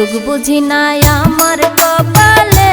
সুখ বুঝি নাই আমার কপালে।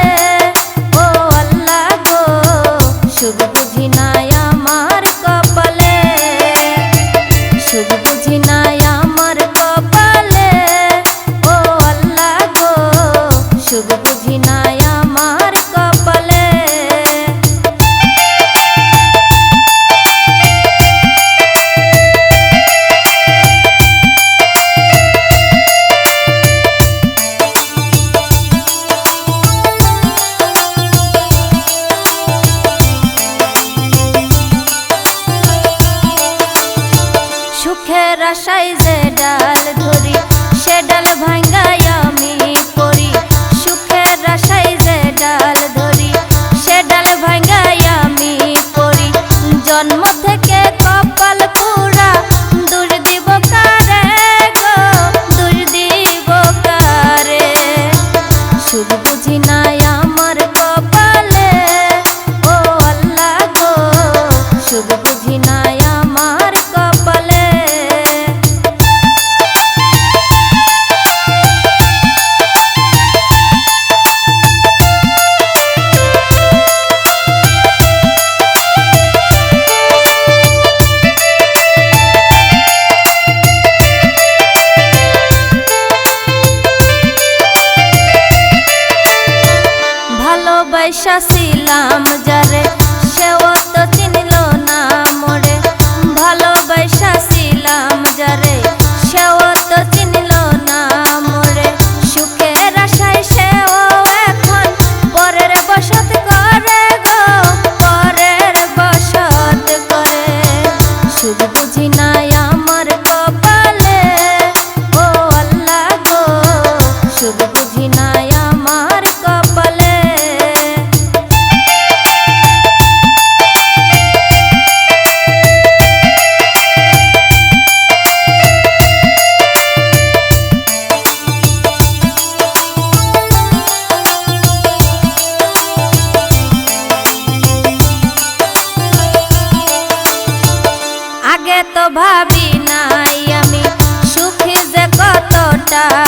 সুখের আশায় যে ডাল ধরি সে ডাল ভাঙ্গাই আমি বৈশা ছিলাম ভাবি নাই আমি সুখে যে কতটা।